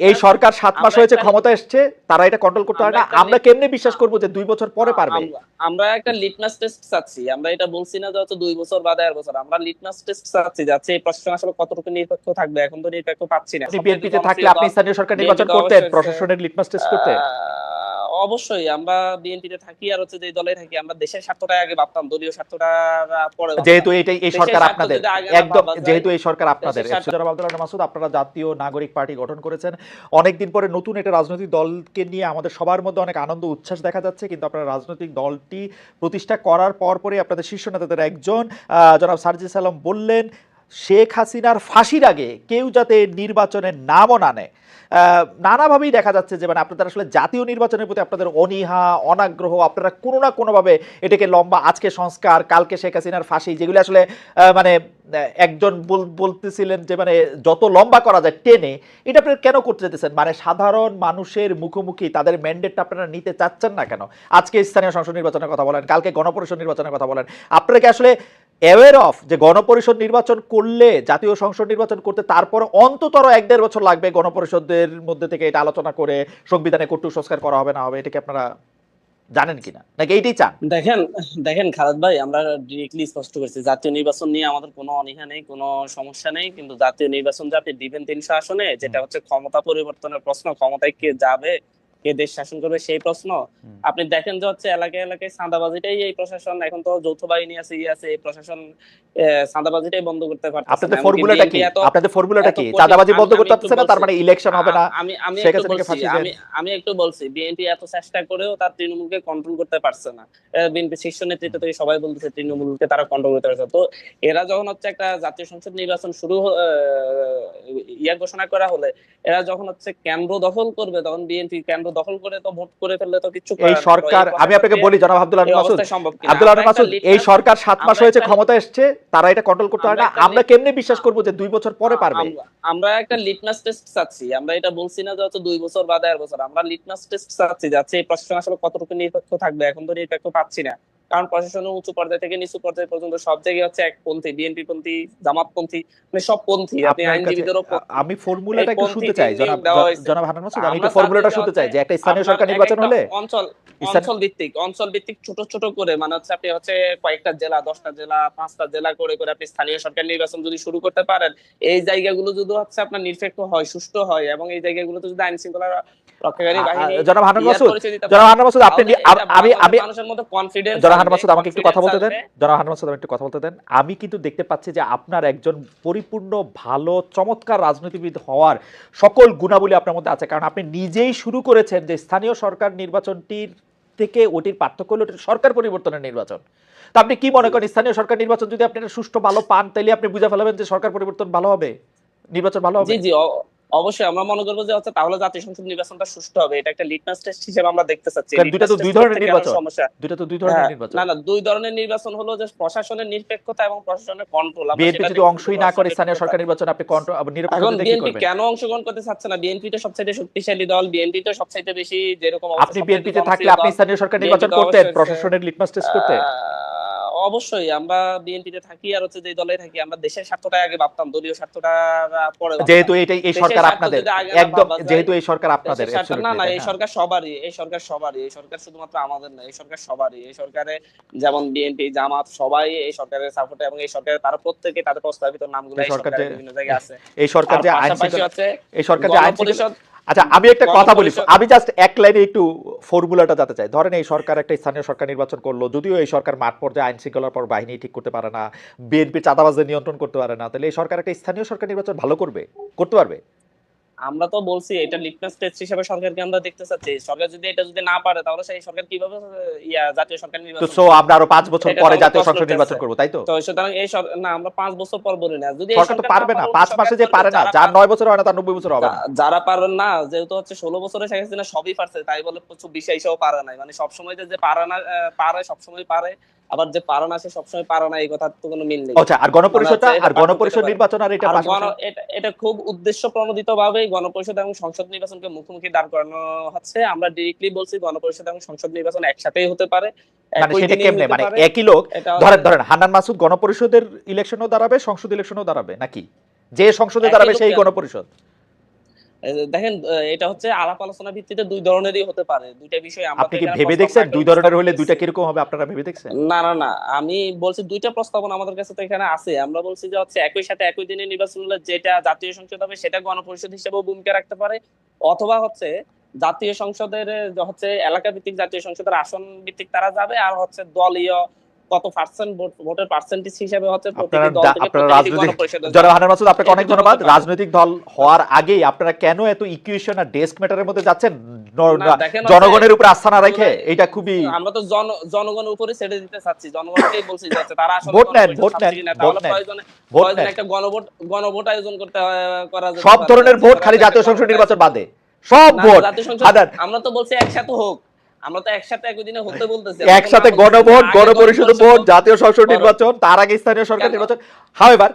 এই সরকার সাত মাস আমরা হয়েছে একটা- ক্ষমতা এসছে তারা এটা কন্ট্রোল করতে পারে আমরা না আমরা কেমনে বিশ্বাস করব যে দুই বছর পরে পারবে? আমরা- একটা লিটমাস টেস্ট চাচ্ছি। আমরা এটা বলছি না যে হচ্ছে দুই বছর বা দেড় বছর। আমরা লিটমাস টেস্ট চাচ্ছি যাচ্ছে এই প্রশাসন আসলে কতটুকু নিরপেক্ষ থাকবে? এখন তো নিরপেক্ষ পাচ্ছি না। বিএনপিতে থাকলে আপনি স্থানীয় সরকার নির্বাচন করতেন প্রশাসনের লিটমাস টেস্ট করতে? অবশ্যই আমরা বিএনপিতে থাকি আর হচ্ছে যে দলে থাকি আমরা দেশের স্বার্থটা আগে ভাবতাম দলীয় স্বার্থটা পরে যেহেতু এটাই এই সরকার আপনাদের একদম যেহেতু এই সরকার আপনাদের। দেশের স্বার্থ- আব্দুল আহমেদ মাসুদ আপনারা জাতীয় নাগরিক পার্টি গঠন করেছেন। অনেকদিন পরে নতুন একটা রাজনৈতিক দলকে নিয়ে আমাদের সবার মধ্যে অনেক আনন্দ উচ্ছ্বাস দেখা যাচ্ছে কিন্তু আপনারা রাজনৈতিক দলটি প্রতিষ্ঠা করার পর পরে আপনাদের শীর্ষ নেতাদের একজন আহ, জনাব সার্জি সালাম বললেন শেখ হাসিনার ফাঁসির আগে কেউ যাতে নির্বাচনের নামও না নেয়। নানাভাবেই দেখা যাচ্ছে যে মানে আপনাদের আসলে জাতীয় নির্বাচনের প্রতি আপনাদের অনীহা, অনাগ্রহ, আপনারা কোনো না কোনোভাবে এটাকে লম্বা আজকে সংস্কার, কালকে শেখ হাসিনার ফাঁসি, যেগুলো আসলে মানে একজন বল- বলতেছিলেন যে মানে যত লম্বা করা যায় টেনে, এটা আপনারা কেন করতে যেতেছেন মানে সাধারণ মানুষের মুখোমুখি তাদের ম্যান্ডেটটা আপনারা নিতে চাচ্ছেন না কেন? আজকে স্থানীয় সংসদ নির্বাচনের কথা বলেন, কালকে গণপরিষদ নির্বাচনের কথা বলেন। আপনারা কি আসলে অ্যাওয়ার অফ যে গণপরিষদ নির্বাচন করলে, জাতীয় সংসদ নির্বাচন করতে তারপর অন্ততর এক দেড় বছর লাগবে গণপরিষদের মধ্যে থেকে এটা আলোচনা করে, সংবিধানে কটু সংস্কার করা হবে না হবে এটা কি আপনারা জানেন কিনা? নাকি এইটাই চান? দেখেন দেখেন খালেদ ভাই, আমরা ডিরেক্টলি স্পষ্ট করছি, জাতীয় নির্বাচন নিয়ে আমাদের কোনো অনীহা নেই, কোনো সমস্যা নেই, কিন্তু জাতীয় নির্বাচন যে আপনি দিবেন তিনশো আসনে, যেটা হচ্ছে ক্ষমতা পরিবর্তনের প্রশ্ন, ক্ষমতায় কে যাবে কে দেশ শাসন করবে সেই প্রশ্ন। আপনি দেখেন যে হচ্ছে এলাকায় এলাকায় চাঁদাবাজিটাই এই প্রশাসন এখন তো যৌথ বাহিনী আছে ইয়ে আছে এই প্রশাসন আহ, চাঁদাবাজিটাই বন্ধ করতে পারতেছে আপনাদের ফর্মুলাটা কি? আপনাদের ফর্মুলাটা কি? আমি- বন্ধ করতে পারতেছে না তার মানে ইলেকশন হবে না। আমি আমি একটু বলছি আমি আমি একটু বলছি বিএনপি এত চেষ্টা করেও তার তৃণমূলকে কন্ট্রোল করতে পারছে না। বিএনপি শীর্ষ নেতৃত্ব থেকে সবাই বলতেছে তৃণমূলকে তারা কন্ট্রোল করতে পারছে তো এরা যখন হচ্ছে একটা জাতীয় সংসদ নির্বাচন শুরু ইয়া ঘোষণা করা হলে এরা যখন হচ্ছে কেন্দ্র দখল করবে তখন বিএনপি কেন্দ্র দখল করে তো ভোট করে ফেললে তো কিছু এই সরকার আমি আপনাকে বলি জনাব আব্দুল মাসুদ। আব্দুল মাসুদ এই সরকার মাস হয়েছে ক্ষমতা এসছে তারা এটা কন্ট্রোল করতে পারে না। আমরা কেমনে বিশ্বাস করব যে দুই বছর পরে পারবে? আমরা- একটা লিটমাস টেস্ট চাচ্ছি। আমরা এটা বলছি না যে হচ্ছে দুই বছর বা দেড় বছর। আমরা লিটমাস টেস্ট চাচ্ছি যাচ্ছে এই আসলে কতটুকু নিরপেক্ষ থাকবে? এখন তো নিরপেক্ষ পাচ্ছি না। কারণ প্রশাসনের উঁচু পর্যায় থেকে নিচু পর্যায় পর্যন্ত সব জায়গায় হচ্ছে এক পন্থী বিএনপি পন্থী জামাত পন্থী মানে সব পন্থী আপনি আইনজীবীদেরও আমি ফর্মুলাটা একটু শুনতে চাই জনাব জনাব হান্নান মাসুদ আমি একটু ফর্মুলাটা শুনতে চাই যে একটা স্থানীয় সরকার নির্বাচন হলে অঞ্চল অঞ্চল ভিত্তিক অঞ্চল ভিত্তিক ছোট ছোট করে মানে হচ্ছে আপনি হচ্ছে কয়েকটা জেলা দশটা জেলা পাঁচটা জেলা করে করে আপনি স্থানীয় সরকার নির্বাচন যদি শুরু করতে পারেন এই জায়গাগুলো যদি হচ্ছে আপনার নিরপেক্ষ হয় সুষ্ঠু হয় এবং এই জায়গাগুলোতে যদি আইন শৃঙ্খলা রক্ষাকারী আ- বাহিনী আ- জনাব হান্নান মাসুদ জনাব হান্নান মাসুদ আপনি আমি আমি আমি মানুষের মধ্যে কনফিডেন্স জনাব হান্নান মাসুদ আমাকে একটু কথা বলতে দেন। জনাব হান্নান মাসুদ আমি একটু কথা বলতে দেন। আমি কিন্তু দেখতে পাচ্ছি যে আপনার একজন পরিপূর্ণ ভালো চমৎকার রাজনীতিবিদ হওয়ার সকল গুণাবলী আপনার মধ্যে আছে। কারণ আপনি নিজেই শুরু করেছেন যে স্থানীয় সরকার নির্বাচনটির থেকে ওটির পার্থক্য হলো সরকার পরিবর্তনের নির্বাচন। তা আপনি কি মনে করেন স্থানীয় সরকার নির্বাচন যদি আপনি সুষ্ঠু ভালো পান তাহলে আপনি বুঝে ফেলাবেন যে সরকার পরিবর্তন ভালো হবে? নির্বাচন ভালো হবে? জি জি অবশ্যই আমরা মনে করব যে হচ্ছে তাহলে জাতীয় সংসদ নির্বাচনটা সুষ্ঠু হবে। এটা একটা লিটমাস টেস্ট হিসেবে আমরা দেখতে চাচ্ছি। দুইটা তো দুই ধরনের নির্বাচন। সমস্যা। দুইটা তো দুই ধরনের নির্বাচন। না না দুই ধরনের নির্বাচন হলো যে প্রশাসনের নিরপেক্ষতা এবং প্রশাসনের কন্ট্রোল বিএনপি যদি অংশই না করে স্থানীয় সরকার নির্বাচন আপনি কন্ট্রোল এখন নিরপেক্ষতা দিয়ে কি বিএনপি করবেন? কেন অংশগ্রহণ করতে চাচ্ছে না? বিএনপি তো সবচেয়ে শক্তিশালী দল বিএনপি তো সবচেয়ে বেশি যেরকম আপনি বিএনপিতে থাকলে আপনি স্থানীয় সরকার নির্বাচন করতেন প্রশাসনের লিটমাস টেস্ট করতে অবশ্যই আমরা বিএনপিতে থাকি আর হচ্ছে যে দলে থাকি আমরা দেশের স্বার্থটা আগে ভাবতাম দলীয় স্বার্থটা পরে যেহেতু এটাই এই সরকার আপনাদের একদম যেহেতু এই সরকার আপনাদের না না এই সরকার সবারই এই সরকার সবারই এই সরকার শুধুমাত্র আমাদের না এই সরকার সবারই এই সরকারে যেমন বিএনপি জামাত সবাই এই সরকারের সাপোর্টে এবং এই সরকারের তারা প্রত্যেকে তাদের প্রস্তাবিত নামগুলো এই সরকারের বিভিন্ন জায়গায় আছে। এই সরকার যে আইন হচ্ছে এই সরকার যে আইন গণপরিষদ আচ্ছা আমি একটা কথা বলি। আমি জাস্ট এক লাইনে একটু ফর্মুলাটা জানতে চাই। ধরেন এই সরকার একটা স্থানীয় সরকার নির্বাচন করল যদিও এই সরকার মাঠ পর্যায়ে আইন শৃঙ্খলার পর বাহিনী ঠিক করতে পারে না বিএনপি চাঁদাবাজদের নিয়ন্ত্রণ করতে পারে না তাহলে এই সরকার একটা স্থানীয় সরকার নির্বাচন ভালো করবে? করতে পারবে? আমরা তো বলছি এটা লিটমাস টেস্ট হিসেবে সরকারকে আমরা দেখতে চাচ্ছি। সরকার যদি এটা যদি না পারে তাহলে সেই সরকার কীভাবে ইয়া জাতীয় সরকার তো নির্বাচন সো আমরা আরও পাঁচ বছর এটা পরে জাতীয় সংসদ নির্বাচন করব তাই তো? তো সুতরাং এই না আমরা পাঁচ বছর পর বলি না। যদি সরকার তো পারবে না পারে, পাঁচ সরকার মাসে যে পারে না যার পারে- নয় বছর হয় না তার নব্বই বছর হবে না। যারা পারেন না যেহেতু হচ্ছে ষোলো বছরে শেখ হাসিনা সবই পারছে তাই বলে চব্বিশে এসেও পারে নাই। মানে সব সময় যে পারে না আহ, সব সময় পারে। আবার যে পারে না সে সবসময় পারে না এই কথার তো কোনো মিল নেই। আচ্ছা আর গণপরিষদটা আর গণপরিষদ নির্বাচন আর এটা এটা খুব উদ্দেশ্য প্রণোদিত ভাবে গণপরিষদ এবং সংসদ নির্বাচনকে মুখোমুখি দাঁড় করানো হচ্ছে। আমরা ডিরেক্টলি বলছি গণপরিষদ এবং সংসদ নির্বাচন একসাথেই হতে পারে। মানে একই সেটা কেমনে? মানে একই লোক ধরেন ধরেন হান্নান মাসুদ গণপরিষদের ইলেকশনও দাঁড়াবে সংসদ ইলেকশনও দাঁড়াবে নাকি? যে সংসদে দাঁড়াবে সেই গণপরিষদ। দেখেন এটা হচ্ছে আলাপ আলোচনা ভিত্তিতে দুই ধরনেরই হতে পারে। দুইটা বিষয় আমরা আপনি কি ভেবে দেখছেন? দুই ধরনের হলে দুইটা। কীরকম হবে? আপনারা ভেবে দেখছেন? না না না। আমি বলছি দুইটা প্রস্তাবনা আমাদের কাছে তো এখানে আছে। আমরা বলছি যে হচ্ছে একই সাথে একই দিনে নির্বাচন হলে যেটা জাতীয় সংসদ হবে সেটা গণপরিষদ হিসেবেও ভূমিকা রাখতে পারে। অথবা হচ্ছে জাতীয় সংসদের হচ্ছে এলাকা ভিত্তিক জাতীয় সংসদের আসন ভিত্তিক তারা যাবে। আর হচ্ছে দলীয় কত পার্সেন্ট ভোটের পার্সেন্টেজ হিসেবে হচ্ছে দল থেকে রাজনৈতিক গণপরিষদে জনাব হানান মাসুদ আপনাকে অনেক ধন্যবাদ। রাজনৈতিক দল হওয়ার আগেই আপনারা কেন এত ইকুয়েশন আর ডেস্ক ম্যাটারের মধ্যে যাচ্ছেন? জনগণের উপর আস্থা না রেখে এটা খুবই আমরা তো জন জনগণের উপরে ছেড়ে দিতে চাচ্ছি। জনগণকেই বলছি যে তারা আসলে ভোট নেন, ভোট নেন, ভোট নেন। ভোট নেন। একটা গণভোট গণভোট আয়োজন করতে করা সব ধরনের ভোট খালি জাতীয় সংসদ নির্বাচন বাদে। সব ভোট জাতীয় সংসদ আমরা তো বলছি একসাথে হোক। আমরা তো একসাথে একদিনে হতে বলতেছি। একসাথে গণভোট গণপরিষদ ভোট জাতীয় সংসদ নির্বাচন তার আগে স্থানীয় সরকার? নির্বাচন। হাওয়েভার